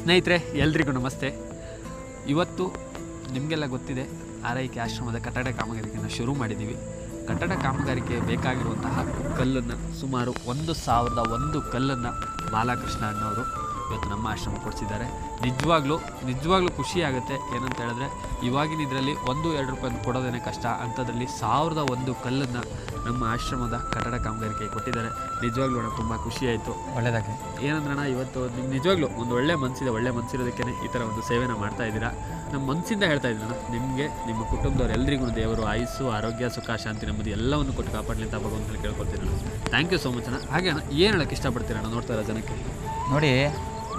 ಸ್ನೇಹಿತರೆ, ಎಲ್ರಿಗೂ ನಮಸ್ತೆ. ಇವತ್ತು ನಿಮಗೆಲ್ಲ ಗೊತ್ತಿದೆ, ಆರೈಕೆ ಆಶ್ರಮದ ಕಟ್ಟಡ ಕಾಮಗಾರಿಕೆಯನ್ನು ಶುರು ಮಾಡಿದ್ದೀವಿ ಕಟ್ಟಡ ಕಾಮಗಾರಿಕೆ ಬೇಕಾಗಿರುವಂತಹ ಕಲ್ಲನ್ನು ಸುಮಾರು ಒಂದು ಸಾವಿರದ ಒಂದು ಕಲ್ಲನ್ನು ಬಾಲಕೃಷ್ಣ ಅಣ್ಣವರು ಇವತ್ತು ನಮ್ಮ ಆಶ್ರಮ ಕೊಡಿಸಿದ್ದಾರೆ. ನಿಜವಾಗ್ಲೂ ನಿಜವಾಗ್ಲೂ ಖುಷಿ ಆಗುತ್ತೆ. ಏನಂತ ಹೇಳಿದ್ರೆ ಇವಾಗಿನ ಇದರಲ್ಲಿ ಒಂದು ಎರಡು ರೂಪಾಯಿ ಕೊಡೋದೇನೆ ಕಷ್ಟ. ಅಂಥದ್ರಲ್ಲಿ ಸಾವಿರದ ಒಂದು ಕಲ್ಲನ್ನು ನಮ್ಮ ಆಶ್ರಮದ ಕಟ್ಟಡ ಕಾಮಗಾರಿಕೆ ಕೊಟ್ಟಿದ್ದಾರೆ. ನಿಜವಾಗ್ಲೂ ಅಣ್ಣ ತುಂಬ ಖುಷಿ ಆಯಿತು. ಏನಂದ್ರೆ ಅಣ್ಣ ಇವತ್ತು ನಿಮ್ಮ ನಿಜವಾಗ್ಲೂ ಒಂದು ಒಳ್ಳೆ ಮನಸ್ಸಿದೆ ಒಳ್ಳೆ ಮನಸ್ಸಿರೋದಕ್ಕೆ ಈ ಥರ ಒಂದು ಸೇವೆನ ಮಾಡ್ತಾ ಇದ್ದೀರಾ? ನಮ್ಮ ಮನಸ್ಸಿಂದ ಹೇಳ್ತಾ ಇದ್ದೀರಣ್ಣ ನಿಮಗೆ ನಿಮ್ಮ ಕುಟುಂಬದವ್ರು ಎಲ್ರಿಗೂ ದೇವರು ಆಯುಸ್ಸು ಆರೋಗ್ಯ ಸುಖ ಶಾಂತಿ ನೆಮ್ಮದಿ ಎಲ್ಲವನ್ನು ಕೊಟ್ಟು ಕಾಪಾಡಲಿ ಅಂತ ಭಗವಂತ ಕೇಳ್ಕೊಳ್ತೀನಿ ಥ್ಯಾಂಕ್ ಯು ಸೋ ಮಚ್ ಅಣ್ಣ. ಹಾಗೆ ಅಣ್ಣ ಏನು ಹೇಳಕ್ಕೆ ಇಷ್ಟಪಡ್ತೀರಣ್ಣ ನೋಡ್ತಾ ಇರೋ ಜನಕ್ಕೆ? ನೋಡಿ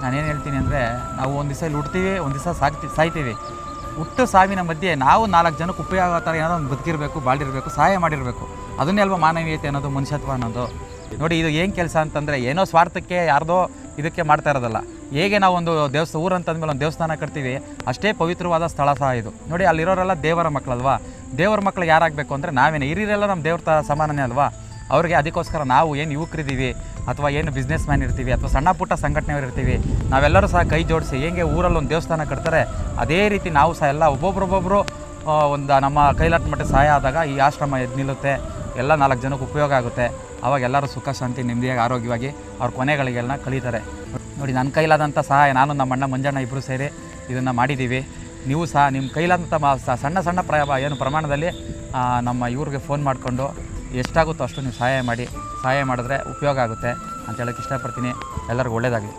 ನಾನೇನು ಹೇಳ್ತೀನಿ ಅಂದರೆ ನಾವು ಒಂದು ದಿವಸ ಇಲ್ಲಿ ಹುಡ್ತೀವಿ, ಒಂದು ದಿವಸ ಸಾಕ್ತಿ, ಸಾಯ್ತೀವಿ. ಹುಟ್ಟು ಸಾವಿನ ಮಧ್ಯೆ ನಾವು ನಾಲ್ಕು ಜನಕ್ಕೆ ಉಪಯೋಗ ಥರ ಏನಾದರೂ ಒಂದು ಬದುಕಿರಬೇಕು, ಬಾಳಿರಬೇಕು, ಸಹಾಯ ಮಾಡಿರಬೇಕು. ಅದನ್ನೇ ಅಲ್ವಾ ಮಾನವೀಯತೆ ಅನ್ನೋದು, ಮನುಷ್ಯತ್ವ ಅನ್ನೋದು. ನೋಡಿ, ಇದು ಏನು ಕೆಲಸ ಅಂತಂದರೆ ಏನೋ ಸ್ವಾರ್ಥಕ್ಕೆ ಯಾರ್ದೋ ಇದಕ್ಕೆ ಮಾಡ್ತಾ ಇರೋದಲ್ಲ. ಹೇಗೆ ನಾವು ಒಂದು ದೇವಸ್ಥ, ಊರು ಅಂತಂದ್ಮೇಲೆ ಒಂದು ದೇವಸ್ಥಾನ ಕಟ್ತೀವಿ, ಅಷ್ಟೇ ಪವಿತ್ರವಾದ ಸ್ಥಳ ಸಹ ಇದು. ನೋಡಿ, ಅಲ್ಲಿರೋರೆಲ್ಲ ದೇವರ ಮಕ್ಕಳಲ್ವಾ ದೇವರ ಮಕ್ಕಳು ಯಾರಾಗಬೇಕು ಅಂದರೆ ನಾವೇನೆ. ಹಿರಿಯರೆಲ್ಲ ನಮ್ಮ ದೇವ್ರ ಸಮಾನನೇ ಅಲ್ವಾ? ಅವ್ರಿಗೆ ಅದಕ್ಕೋಸ್ಕರ ನಾವು ಏನು ಯುವಕರಿದ್ದೀವಿ ಅಥವಾ ಏನು ಬಿಸ್ನೆಸ್ ಮ್ಯಾನ್ ಇರ್ತೀವಿ ಅಥವಾ ಸಣ್ಣ ಪುಟ್ಟ ಸಂಘಟನೆಯವರು ಇರ್ತೀವಿ, ನಾವೆಲ್ಲರೂ ಸಹ ಕೈ ಜೋಡಿಸಿ ಹೆಂಗೆ ಊರಲ್ಲಿ ಒಂದು ದೇವಸ್ಥಾನ ಕಟ್ತಾರೆ, ಅದೇ ರೀತಿ ನಾವು ಸಹ ಎಲ್ಲ ಒಬ್ಬೊಬ್ರೊಬ್ಬೊಬ್ಬರು ಒಂದು ನಮ್ಮ ಕೈಲಾಟ ಮಟ್ಟ ಸಹಾಯ ಆದಾಗ ಈ ಆಶ್ರಮ ಎದ್ದು ನಿಲ್ಲುತ್ತೆ, ಎಲ್ಲ ನಾಲ್ಕು ಜನಕ್ಕೆ ಉಪಯೋಗ ಆಗುತ್ತೆ. ಅವಾಗ ಎಲ್ಲರೂ ಸುಖ, ಶಾಂತಿ, ನೆಮ್ಮದಿಯಾಗಿ, ಆರೋಗ್ಯವಾಗಿ ಅವ್ರ ಕೊನೆಗಳಿಗೆಲ್ಲ ಕಳೀತಾರೆ. ನೋಡಿ ನನ್ನ ಕೈಲಾದಂಥ ಸಹಾಯ ನಾನು, ನಮ್ಮ ಅಣ್ಣ ಮಂಜಣ್ಣ ಇಬ್ಬರು ಸೇರಿ ಇದನ್ನು ಮಾಡಿದ್ದೀವಿ ನೀವು ಸಹ ನಿಮ್ಮ ಕೈಲಾದಂಥ ಸಣ್ಣ ಸಣ್ಣ ಪ್ರ ಏನು ಪ್ರಮಾಣದಲ್ಲಿ ನಮ್ಮ ಇವ್ರಿಗೆ ಫೋನ್ ಮಾಡಿಕೊಂಡು ಎಷ್ಟಾಗುತ್ತೋ ಅಷ್ಟು ನೀವು ಸಹಾಯ ಮಾಡಿ ಸಹಾಯ ಮಾಡಿದ್ರೆ ಉಪಯೋಗ ಆಗುತ್ತೆ ಅಂತ ಹೇಳಕ್ಕೆ ಇಷ್ಟಪಡ್ತೀನಿ. ಎಲ್ಲರಿಗೂ ಒಳ್ಳೆಯದಾಗಲಿ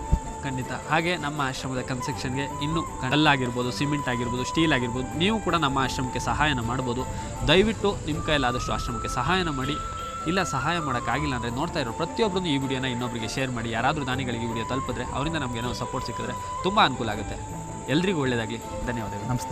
ಖಂಡಿತ. ಹಾಗೆ ನಮ್ಮ ಆಶ್ರಮದ ಕನ್ಸ್ಟ್ರಕ್ಷನ್ಗೆ ಇನ್ನೂ ಕಲ್ಲಾಗಿರ್ಬೋದು ಸಿಮೆಂಟ್ ಆಗಿರ್ಬೋದು ಸ್ಟೀಲ್ ಆಗಿರ್ಬೋದು ನೀವು ಕೂಡ ನಮ್ಮ ಆಶ್ರಮಕ್ಕೆ ಸಹಾಯನ ಮಾಡ್ಬೋದು. ದಯವಿಟ್ಟು ನಿಮ್ಮ ಕೈಲಾದಷ್ಟು ಆಶ್ರಮಕ್ಕೆ ಸಹಾಯನ ಮಾಡಿ. ಇಲ್ಲ ಸಹಾಯ ಮಾಡೋಕ್ಕಾಗಿಲ್ಲ ಅಂದರೆ ನೋಡ್ತಾ ಇರೋ ಪ್ರತಿಯೊಬ್ಬರನ್ನು ಈ ವಿಡಿಯೋನ ಇನ್ನೊಬ್ಬರಿಗೆ ಶೇರ್ ಮಾಡಿ. ಯಾರಾದರೂ ದಾನಿಗಳಿಗೆ ಈ ವಿಡಿಯೋ ತಲುಪಿದ್ರೆ ಅವರಿಂದ ನಮಗೆ ಏನೋ ಸಪೋರ್ಟ್ ಸಿಕ್ಕಿದ್ರೆ ತುಂಬ ಅನುಕೂಲ ಆಗುತ್ತೆ. ಎಲ್ರಿಗೂ ಒಳ್ಳೆಯದಾಗಲಿ ಧನ್ಯವಾದಗಳು. ನಮಸ್ತೆ.